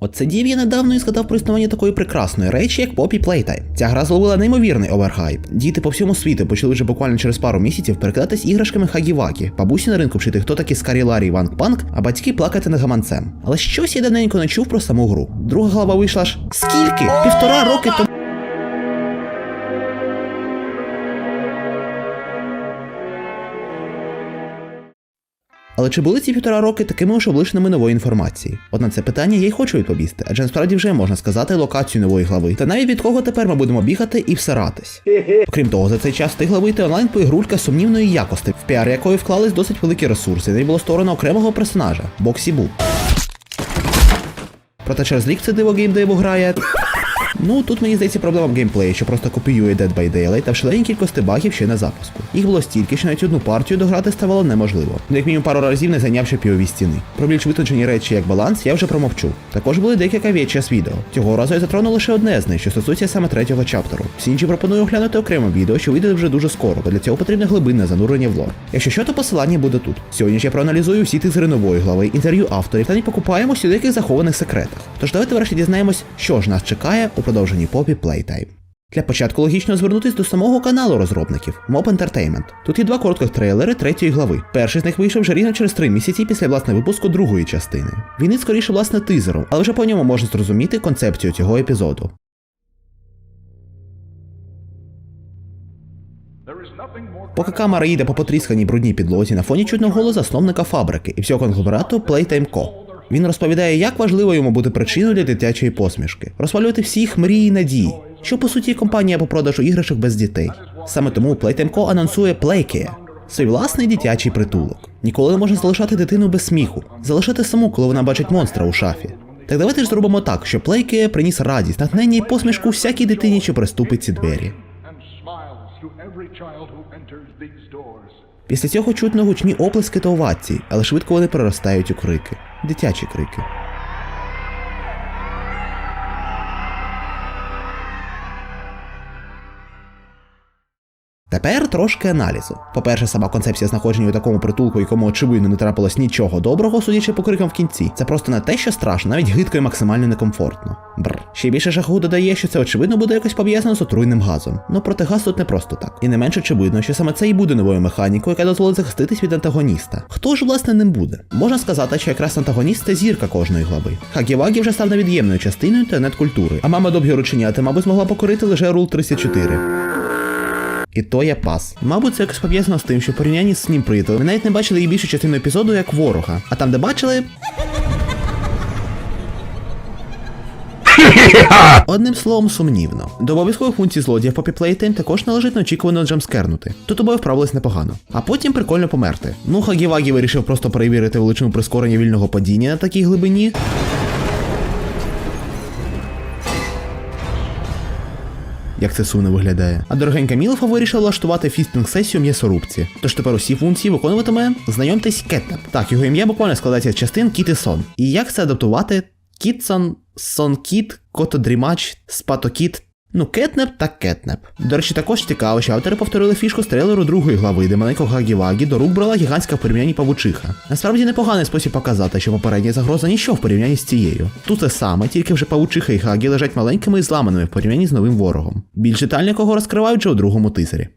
От сидів я недавно і згадав про існування такої прекрасної речі, як Poppy Playtime. Ця гра зловила неймовірний оверхайп. Діти по всьому світу почали вже буквально через пару місяців перекидатись іграшками Хагівакі, бабусі на ринку вчити, хто такі Скарі Ларі і Ванг Панк, а батьки плакати над гаманцем. Але щось я давненько не чув про саму гру. Друга глава вийшла ж скільки? Півтора роки тому. Але чи були ці півтора роки такими уж облишеними нової інформації? От на це питання я й хочу відповісти, адже насправді вже можна сказати локацію нової глави, та навіть від кого тепер ми будемо бігати і всиратись. Окрім того, за цей час встигла вийти онлайн поігрулька сумнівної якості, в піар якої вклались досить великі ресурси, не було створено окремого персонажа Боксі Бу. Проте через рік це диво геймдеву грає. Ну тут мені здається проблема в геймплеї, що просто копіює Dead by Daylight та в шаленій кількості багів ще на запуску. Їх було стільки, що навіть одну партію дограти ставало неможливо. Ну як мінімум пару разів не зайнявши півові стіни. Про більш витончені речі як баланс я вже промовчу. Також були декілька VHS відео. Цього разу я затрону лише одне з них, що стосується саме третього чаптеру. Всі інші пропоную оглянути окремо відео, що вийде вже дуже скоро, бо для цього потрібне глибинне занурення в лор. Якщо що, то посилання буде тут. Сьогодні ж я проаналізую всі тизери нової глави, інтерв'ю авторів та не покупаємось у деяких захованих секретах. Тож давайте врешті дізнаємось, що ж нас чекає у продовженні попі Playtime. Для початку логічно звернутися до самого каналу розробників Mob Entertainment. Тут є два коротких трейлери третьої глави. Перший з них вийшов вже рівно через три місяці після власне випуску другої частини. Він і скоріше власне тизером, але вже по ньому можна зрозуміти концепцію цього епізоду. Поки камера їде по потрісканій брудній підлозі, на фоні чутно голос засновника фабрики і всього конгломерату Playtime Co. Він розповідає, як важливо йому бути причиною для дитячої посмішки, розпалювати всі їх мрії і надії, що по суті компанія по продажу іграшок без дітей. Саме тому Co. анонсує Playcare – свій власний дитячий притулок. Ніколи не можна залишати дитину без сміху, залишати саму, коли вона бачить монстра у шафі. Так давайте ж зробимо так, щоб Playcare приніс радість, натхнення і посмішку всякій дитині, що приступить ці двері. Після цього чутно гучні оплески та овації, але швидко вони переростають у крики. Дитячі крики. Тепер трошки аналізу. По-перше, сама концепція знаходження у такому притулку, якому очевидно не трапилось нічого доброго, судячи по крикам в кінці. Це просто не те, що страшно, навіть гидко і максимально некомфортно. Бр. Ще більше жаху додає, що це очевидно буде якось пов'язано з отруйним газом. Ну проте газ тут не просто так. І не менш очевидно, що саме це і буде новою механікою, яка дозволить захиститись від антагоніста. Хто ж власне ним буде? Можна сказати, що якраз антагоніст це зірка кожної глави. Хагівагі вже став невід'ємною частиною інтернет-культури, а мама довгі рученята, мабуть, змогла покорити лише рул 34. І то я пас. Мабуть, це якось пов'язано з тим, що в порівнянні з ним приятелем ми навіть не бачили її більшу частину епізоду як ворога. А там, де бачили. Одним словом, сумнівно. До обов'язкових функцій злодія Poppy Playtime також належить неочікувано джамскернути. Тут обоє вправились непогано. А потім прикольно померти. Ну, Хагівагі вирішив просто перевірити величину прискорення вільного падіння на такій глибині. Як це сумно виглядає. А дорогенька Мілфа вирішила влаштувати фістинг-сесію м'ясорубці. Тож тепер усі функції виконуватиме, знайомтесь, Кетнеп. Так, його ім'я буквально складається з частин Кіт і Сон. І як це адаптувати? Кітсон, Сон Кіт, Котодрімач, Спатокіт. Ну, кетнеп та кетнеп. До речі, також цікаво, що автори повторили фішку з трейлеру другої глави, де маленького Гагівагі до рук брала гігантська в порівнянні павучиха. Насправді непоганий спосіб показати, що попередня загроза ніщо в порівнянні з цією. Тут те саме, тільки вже павучиха і Гагі лежать маленькими і зламаними в порівнянні з новим ворогом. Більш детально кого розкривають вже у другому тизері.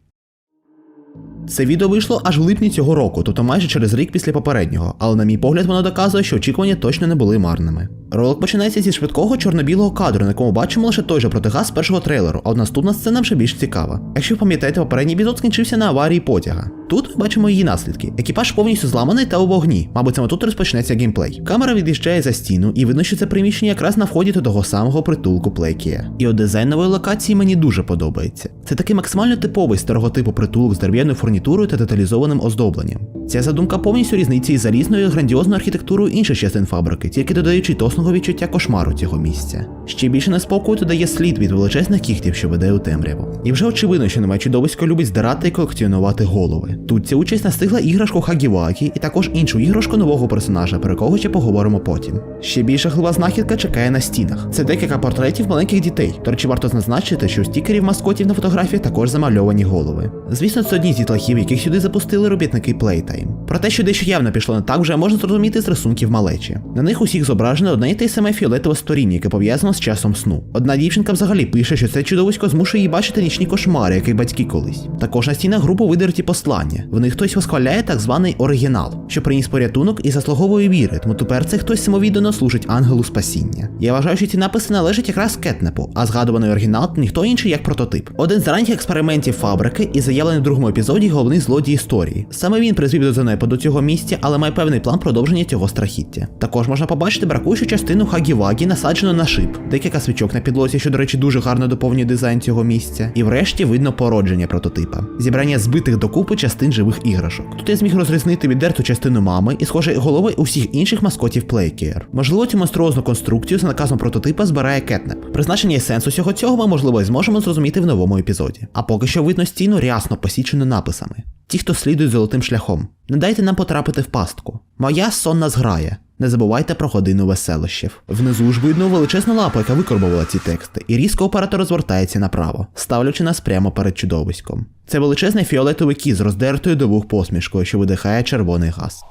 Це відео вийшло аж в липні цього року, тобто майже через рік після попереднього, але на мій погляд воно доказує, що очікування точно не були марними. Ролик починається зі швидкого чорно-білого кадру, на якому бачимо лише той же протигаз першого трейлеру, а наступна сцена вже більш цікава. Якщо ви пам'ятаєте, попередній епізод скінчився на аварії потяга. Тут ми бачимо її наслідки. Екіпаж повністю зламаний та у вогні. Мабуть, саме тут розпочнеться геймплей. Камера від'їжджає за стіну, і видно, що це приміщення якраз на вході до того самого притулку Плекія. І от дизайн нової локації мені дуже подобається. Це такий максимально типовий старого типу притулок з дерев'яною фурнітурою та деталізованим оздобленням. Ця задумка повністю різниця із залізною грандіозною архітектурою інших частин фабрики, тільки додаючи тосного відчуття кошмару цього місця. Ще більше неспокою додає слід від величезних кігтів, що веде у темряву. І вже очевидно, що немає чудовисько любить здирати і колекціонувати голови. Тут ця участь настигла іграшку Хагівакі і також іншу іграшку нового персонажа, про якого ще поговоримо потім. Ще більша глива знахідка чекає на стінах. Це декілька портретів маленьких дітей. До речі, варто зазначити, що у стікерів маскотів на фотографіях також замальовані голови. Звісно, це одні з дітлахів яких сюди запустили робітники Playtime. Про те, що дещо явно пішло не так, вже можна зрозуміти з рисунків малечі. На них усіх зображено одне й те саме фіолетове сторіння, яке пов'язано з часом сну. Одна дівчинка взагалі пише, що це чудовисько змушує її бачити нічні кошмари, як і батьки колись. Також на стінах групи видерті послання. В них хтось восхваляє так званий оригінал, що приніс порятунок і заслуговує віри, тому тепер це хтось самовіддано служить ангелу спасіння. Я вважаю, що ці написи належать якраз Кетнепу, а згадуваний оригінал ніхто інший як прототип. Один з ранніх експериментів фабрики і заявлений в другому епізоді головний злодій історії. Саме він призвів до занепаду цього місця, але має певний план продовження цього страхіття. Також можна побачити бракуючу частину Хагі-Вагі, насаджену на шип, декілька свічок на підлозі, що, до речі, дуже гарно доповнює дизайн цього місця. І врешті видно породження прототипа. Зібрання збитих докупи частин живих іграшок. Тут я зміг розрізнити віддерту частину мами і, схоже, голови усіх інших маскотів Playcare. Можливо, цю монструозну конструкцію за наказом прототипа збирає Кетнеп. Призначення і сенс усього цього ми, можливо, і зможемо зрозуміти в новому епізоді. А поки що видно стіну рясно посічену написами. Ті, хто слідують золотим шляхом. Не дайте нам потрапити в пастку. Моя сонна зграє. Не забувайте про годину веселощів. Внизу ж видно величезну лапу, яка викорбувала ці тексти, і різко оператор розвертається направо, ставлячи нас прямо перед чудовиськом. Це величезний фіолетовий кіз роздертою до вух посмішкою, що видихає червоний газ.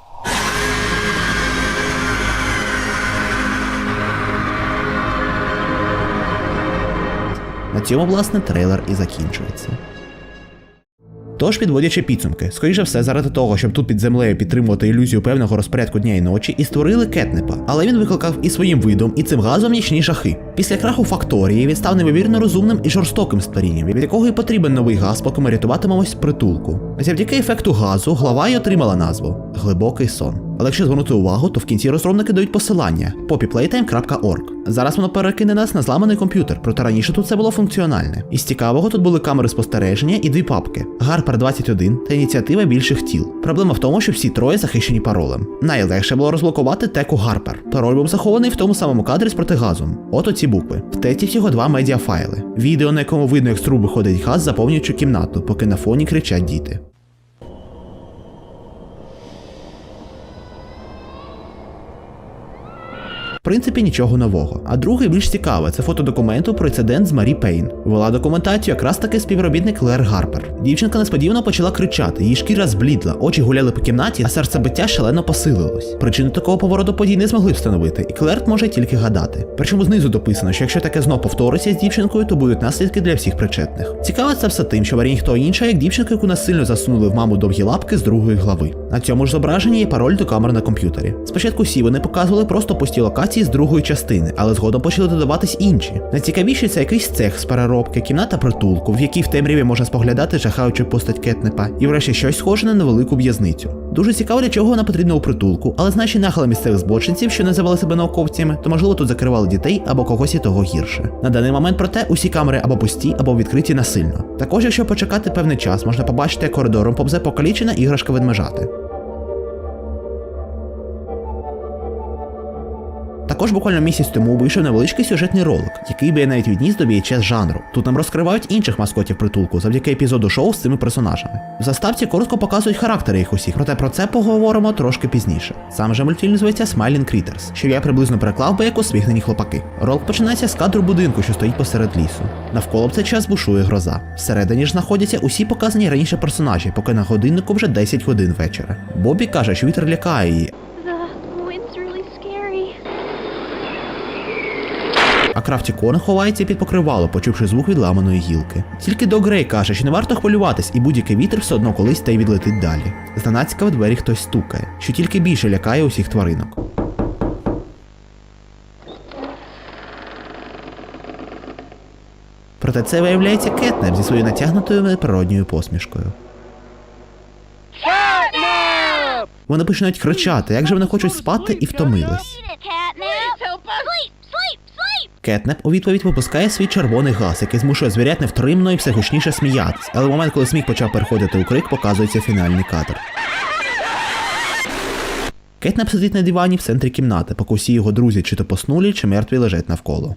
На цьому, власне, трейлер і закінчується. Тож, підводячи підсумки, скоріше все, заради того, щоб тут під землею підтримувати ілюзію певного розпорядку дня і ночі, і створили кетнепа, але він викликав і своїм видом, і цим газом нічні жахи. Після краху факторії він став неймовірно розумним і жорстоким створінням, від якого і потрібен новий газ, поки ми рятуватимемось притулку. Завдяки ефекту газу глава й отримала назву Глибокий сон. Але якщо звернути увагу, то в кінці розробники дають посилання poppyplaytime.org. Зараз воно перекине нас на зламаний комп'ютер, проте раніше тут це було функціональне. Із цікавого тут були камери спостереження і дві папки: Гарпер 21 та ініціатива більших тіл. Проблема в тому, що всі троє захищені паролем. Найлегше було розблокувати теку Гарпер. Пароль був захований в тому самому кадрі з протигазом. От оці букви. В теті всього два медіафайли. Відео, на якому видно, як з труби ходить газ, заповнюючи кімнату, поки на фоні кричать діти. В принципі, нічого нового. А друге більш цікаве це фото документу про інцидент з Марі Пейн. Вела документацію якраз таки співробітник Лер Гарпер. Дівчинка несподівано почала кричати, її шкіра зблідла, очі гуляли по кімнаті, а серцебиття шалено посилилось. Причину такого повороту подій не змогли встановити, і Клерт може тільки гадати. Причому знизу дописано, що якщо таке знов повториться з дівчинкою, то будуть наслідки для всіх причетних. Цікаво це все тим, що Марі ніхто інша, як дівчинка, яку насильно засунули в маму довгі лапки з другої глави. На цьому ж зображенні є пароль до камер на комп'ютері. Спочатку всі вони показували просто пусті локації з другої частини, але згодом почали додаватись інші. Найцікавіше це якийсь цех з переробки, кімната притулку, в якій в темряві можна споглядати жахаючу постать кетнепа, і врешті щось схоже на невелику в'язницю. Дуже цікаво, для чого вона потрібна у притулку, але значі нахили місцевих збочинців, що називали себе науковцями, то можливо тут закривали дітей або когось і того гірше. На даний момент, проте, усі камери або пусті, або відкриті насильно. Також, якщо почекати певний час, можна побачити, коридором повзе покалічена іграшка ведмежати. Також буквально місяць тому вийшов невеличкий сюжетний ролик, який би я навіть відніс до VHS жанру. Тут нам розкривають інших маскотів притулку завдяки епізоду шоу з цими персонажами. В заставці коротко показують характери їх усіх, проте про це поговоримо трошки пізніше. Сам же мультфільм називається Smiling Critters, що я приблизно переклав би як усміхнені хлопаки. Ролик починається з кадру будинку, що стоїть посеред лісу. Навколо в цей час бушує гроза. Всередині ж знаходяться усі показані раніше персонажі, поки на годиннику вже 10 годин вечора. Бобі каже, що вітер лякає її, А Крафті Корн ховається під покривало, почувши звук відламаної гілки. Тільки Дог Грей каже, що не варто хвилюватись, і будь-який вітер все одно колись та й відлетить далі. Зненацька в двері хтось стукає, що тільки більше лякає усіх тваринок. Проте це виявляється кетнеп зі своєю натягнутою неприродньою посмішкою. Вони починають кричати, як же вони хочуть спати і втомились. Кетнеп у відповідь випускає свій червоний газ, який змушує звірят невтримно і все гучніше сміятись, але в момент, коли сміх почав переходити у крик, показується фінальний кадр. Кетнеп сидить на дивані в центрі кімнати, поки всі його друзі чи то поснулі, чи мертві лежать навколо.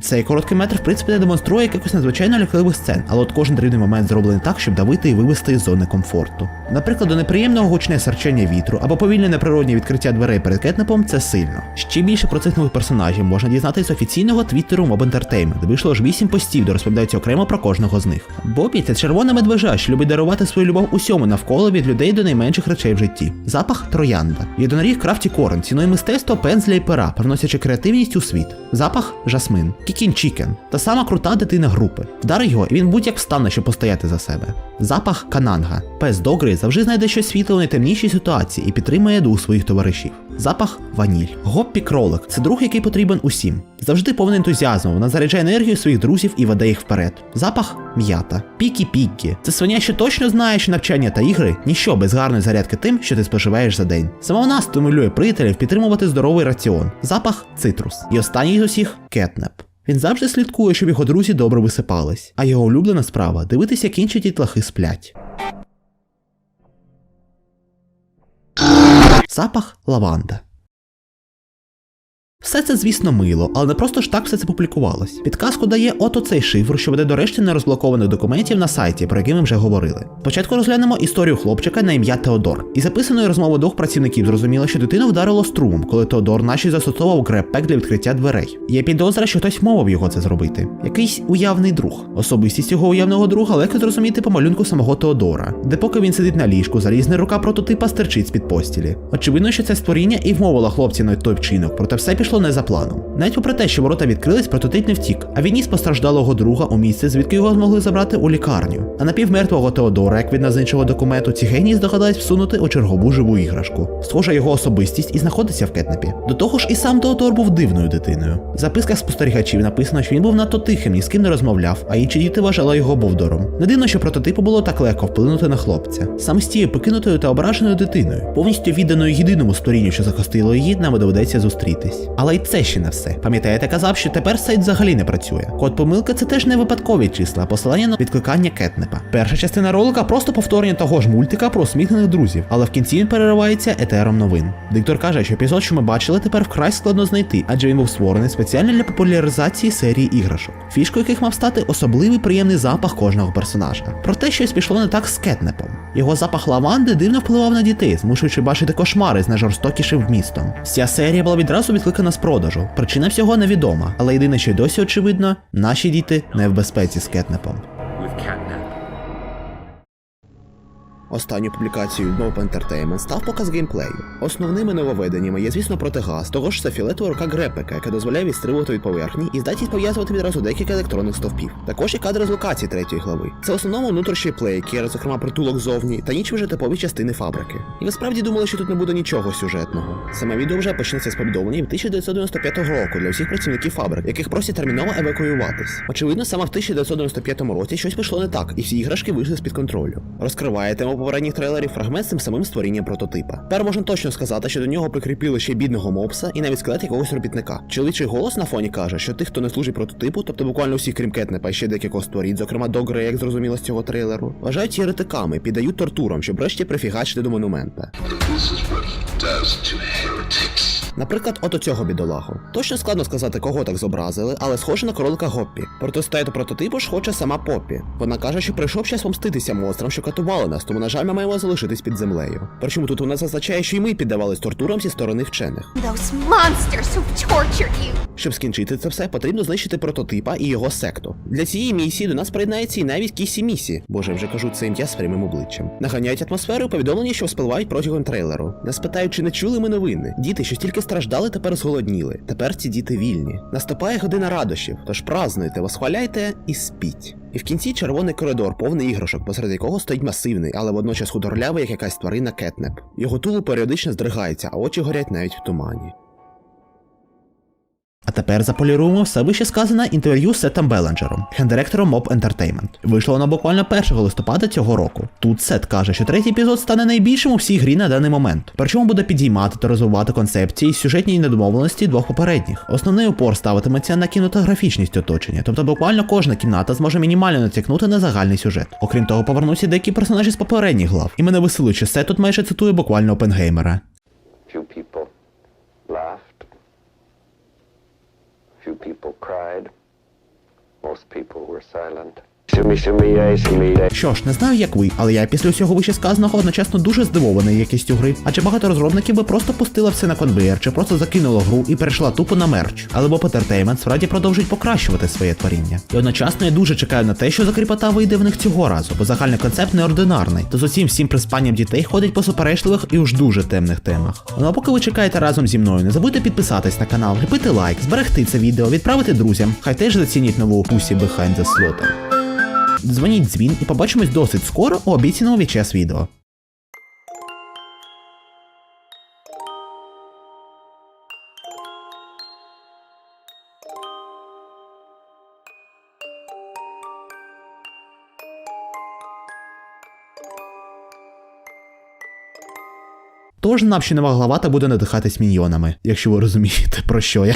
Цей короткий метр, в принципі, не демонструє якихось надзвичайно лякливих сцен, але от кожен дрібний момент зроблений так, щоб давити і вивести із зони комфорту. Наприклад, до неприємного гучне серчення вітру або повільне неприродне відкриття дверей перед кетнепом це сильно. Ще більше про цих нових персонажів можна дізнатися з офіційного твіттеру Mob Entertainment. Вийшло ж 8 постів, де розповідаються окремо про кожного з них. Бобі це червона медвежа, що любить дарувати свою любов усьому навколо від людей до найменших речей в житті. Запах троянда. Єдиноріг Крафті Корн цінує мистецтво пензля і пера, приносячи креативність у світ. Запах жасмин. Кікін Чікен. Та сама крута дитина групи. Вдари його, і він будь-як встане, щоб постояти за себе. Запах кананга. Пес Догри завжди знайде щось світле у найтемнішій ситуації і підтримує дух своїх товаришів. Запах ваніль. Гоппі кролик це друг, який потрібен усім. Завжди повний ентузіазму, вона заряджає енергію своїх друзів і веде їх вперед. Запах м'ята. Пікі пікі. Це свиня, що точно знає, що навчання та ігри ніщо без гарної зарядки тим, що ти споживаєш за день. Сама вона стимулює приятелів підтримувати здоровий раціон. Запах цитрус. І останній з усіх кетнеп. Він завжди слідкує, щоб його друзі добре висипались, а його улюблена справа дивитися, як інші дітлахи сплять. Запах лаванда. Все це, звісно, мило, але не просто ж так все це публікувалось. Підказку дає ото цей шифр, що веде до решти нерозблокованих документів на сайті, про які ми вже говорили. Спочатку розглянемо історію хлопчика на ім'я Теодор. І записаної розмови двох працівників зрозуміло, що дитину вдарило струмом, коли Теодор наші застосовував греб-пек для відкриття дверей. Є підозра, що хтось мовив його це зробити. Якийсь уявний друг. Особистість цього уявного друга легко зрозуміти по малюнку самого Теодора, де поки він сидить на ліжку, залізна рука прототипа стерчить з-під постілі. Очевидно, що це створіння і вмовило хлопців на той вчинок, проте все пішло не за планом. Навіть попри те, що ворота відкрились, прототип не втік, а він ніс постраждалого друга у місце, звідки його змогли забрати у лікарню. А напівмертвого Теодора, як видно з іншого документу, ці генії здогадались всунути у чергову живу іграшку. Схожа його особистість і знаходиться в кетнепі. До того ж, і сам Теодор був дивною дитиною. В записках спостерігачів написано, що він був надто тихим, ні з ким не розмовляв, а інші діти вважали його бовдором. Не дивно, що прототипу було так легко вплинути на хлопця. Саме з тією покинутою та ображеною дитиною, повністю відданою єдиному створінню, що захистило її, нам доведеться зустрітись. Але й це ще не все. Пам'ятаєте, казав, що тепер сайт взагалі не працює. Код помилки це теж не випадкові числа, а посилання на відкликання кетнепа. Перша частина ролика просто повторення того ж мультика про усміхнених друзів, але в кінці він переривається етером новин. Диктор каже, що епізод, що ми бачили, тепер вкрай складно знайти, адже він був створений спеціально для популяризації серії іграшок, фішкою яких мав стати особливий приємний запах кожного персонажа. Проте щось пішло не так з кетнепом. Його запах лаванди дивно впливав на дітей, змушуючи бачити кошмари з найжорстокішим вмістом. Вся серія була відразу відкликана з продажу. Причина всього невідома, але єдине, що й досі очевидно, наші діти не в безпеці з кетнепом. Останню публікацією Mob Entertainment став показ геймплею. Основними нововведеннями є, звісно, протигаз, того ж це фіолетова рука грепека, яка дозволяє відстрибувати від поверхні і здатність пов'язувати відразу декілька електронних стовпів. Також є кадри з локації третьої глави. Це в основному внутрішній плейкер, зокрема притулок зовні, та інші вже типові частини фабрики. І ви справді думали, що тут не буде нічого сюжетного. Саме відео вже почнеться з повідомлення від 1995 року для всіх працівників фабрик, яких просять терміново евакуюватись. Очевидно, саме в 1995 році щось пішло не так, і всі іграшки вийшли з-під контролю. Розкриває тему попередніх трейлерів фрагмент з цим самим створінням прототипа. Тепер можна точно сказати, що до нього прикріпили ще бідного мопса і навіть скелет якогось робітника. Чоловічий голос на фоні каже, що тих, хто не служить прототипу, тобто буквально усіх крім кетнепа і ще декількох створінь, зокрема Догри, як зрозуміло з цього трейлеру, вважають єретиками, піддають тортурам, щоб врешті прифігачити до монумента. This is what he does to. Наприклад, от цього бідолагу. Точно складно сказати, кого так зобразили, але схоже на кролика Гоппі. Протистояти прототипу ж хоче сама Поппі. Вона каже, що прийшов час помститися монстрам, що катували нас, тому, на жаль, ми маємо залишитись під землею. Причому тут вона зазначає, що й ми піддавались тортурам зі сторони вчених. Those monsters who tortured you. Щоб скінчити це все, потрібно знищити прототипа і його секту. Для цієї місії до нас приєднається і навіть Кісі Місі. Боже, вже кажу це ім'я з прямим обличчям. Наганяють атмосферу і повідомлення, що спливають протягом трейлеру. Нас питають, чи не чули ми новини. Діти, що стільки страждали, тепер зголодніли. Тепер ці діти вільні. Наступає година радощів, тож празнуйте, восхваляйте і спіть. І в кінці червоний коридор, повний іграшок, посеред якого стоїть масивний, але водночас худорлявий, як якась тварина кетнеп. Його тулу періодично здригається, а очі горять навіть в тумані. А тепер заполіруємо все вище сказане інтерв'ю з Сетом Беленджером, гендиректором Mob Entertainment. Вийшло воно буквально 1 листопада цього року. Тут Сет каже, що третій епізод стане найбільшим у всій грі на даний момент. Причому буде підіймати та розвивати концепції сюжетні недомовленості двох попередніх. Основний упор ставитиметься на кінематографічність оточення, тобто буквально кожна кімната зможе мінімально натякнути на загальний сюжет. Окрім того, повернуться деякі персонажі з попередніх глав. І мене веселить, що Сет тут майже цитує буквально Опенгеймера. People cried. Most people were silent. Що ж, не знаю, як ви, але я після усього вище сказаного одночасно дуже здивований якістю гри, адже багато розробників би просто пустила все на конвейер, чи просто закинула гру і перейшла тупо на мерч. Але Bob Entertainment справді продовжують покращувати своє творіння. І одночасно я дуже чекаю на те, що за кріпота вийде в них цього разу, бо загальний концепт неординарний, то з усім всім приспанням дітей ходить по суперечливих і уж дуже темних темах. Ну а поки ви чекаєте разом зі мною, не забудьте підписатись на канал, вліпити лайк, зберегти це відео, відправити друзям, хай теж зацінять нову Pussy Behind the Slaughter. Дзвоніть дзвін і побачимось досить скоро у обіцяному від час відео. Тож напщинова глава та буде надихатись міньйонами, якщо ви розумієте про що я.